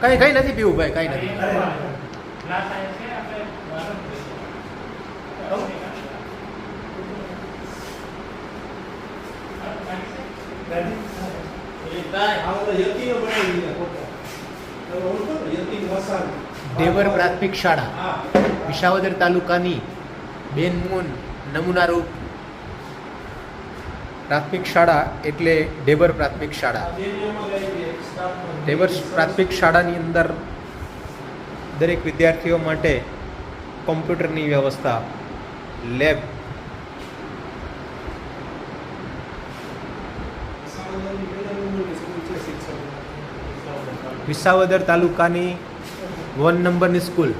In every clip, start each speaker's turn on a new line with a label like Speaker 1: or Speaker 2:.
Speaker 1: કઈ કઈ નથી પીવું ભાઈ કઈ નથી દેવર પ્રાથમિક શાળા વિસાવદર તાલુકાની બેનમૂન નમૂનારૂપ પ્રાથમિક શાળા એટલે ડેબર પ્રાથમિક શાળા. ડેબર પ્રાથમિક શાળાની અંદર દરેક વિદ્યાર્થીઓ માટે કોમ્પ્યુટરની વ્યવસ્થા, લેબ, વિસાવદર તાલુકાની વન નંબરની સ્કૂલ.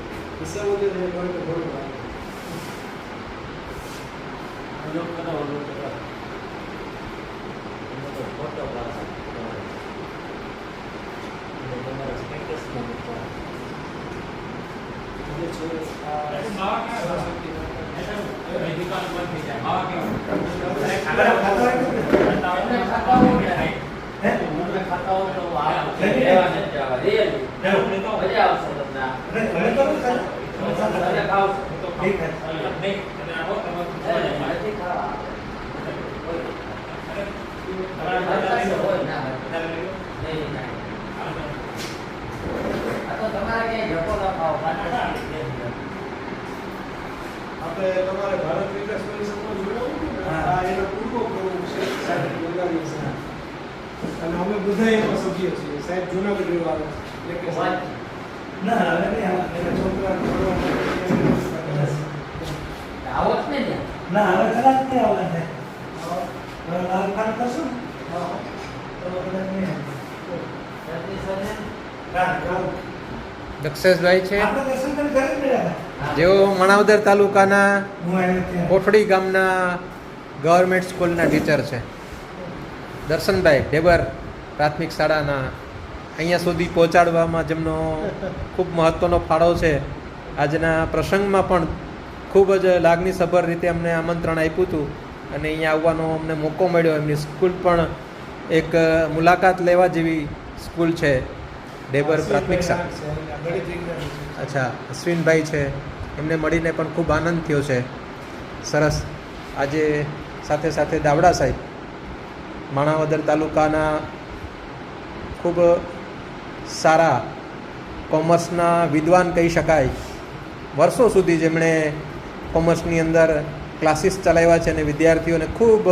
Speaker 1: જે છે Thank you.
Speaker 2: આપણે તમારે ભારત વિકાસ પરિષદમાં જોડાવું ને? એનો પૂર્વ પ્રમુખ છે સાહેબ સાહેબ. અને અમે બધા એમાં સભ્ય છીએ સાહેબ જુનાગઢ રહેવા. એટલે કે
Speaker 3: ના હવે નહીં
Speaker 2: છોકરા એની વ્યવસ્થા
Speaker 3: ના હવે કદાચ નહીં આવવાના થાય. લાલ કામ કરશું ને? તો કદાચ નહીં આવે. રાત, રાત.
Speaker 1: દક્ષેશભાઈ છે. જેઓ મણાવદર તાલુકાના. કોઠડી ગામના ગવર્મેન્ટ સ્કૂલના ટીચર છે. દર્શનભાઈ ઢેબર પ્રાથમિક શાળાના. અહીંયા સુધી પહોંચાડવામાં જેમનો ખૂબ મહત્ત્વનો ફાળો છે. આજના પ્રસંગમાં પણ ખૂબ જ લાગણીસભર રીતે અમને આમંત્રણ આપ્યું હતું અને અહીંયા આવવાનો અમને મોકો મળ્યો. એમની સ્કૂલ પણ એક મુલાકાત લેવા જેવી સ્કૂલ છે. ઢેબર પ્રાથમિક શાળા. અચ્છા અશ્વિનભાઈ છે. એમને મળીને પણ ખૂબ આનંદ થયો છે. સરસ. આજે સાથે સાથે દાવડા સાહેબ માણાવદર તાલુકાના ખૂબ સારા કોમર્સના વિદ્વાન કહી શકાય વર્ષો સુધી જેમણે કોમર્સની અંદર ક્લાસીસ ચલાવ્યા છે અને વિદ્યાર્થીઓને ખૂબ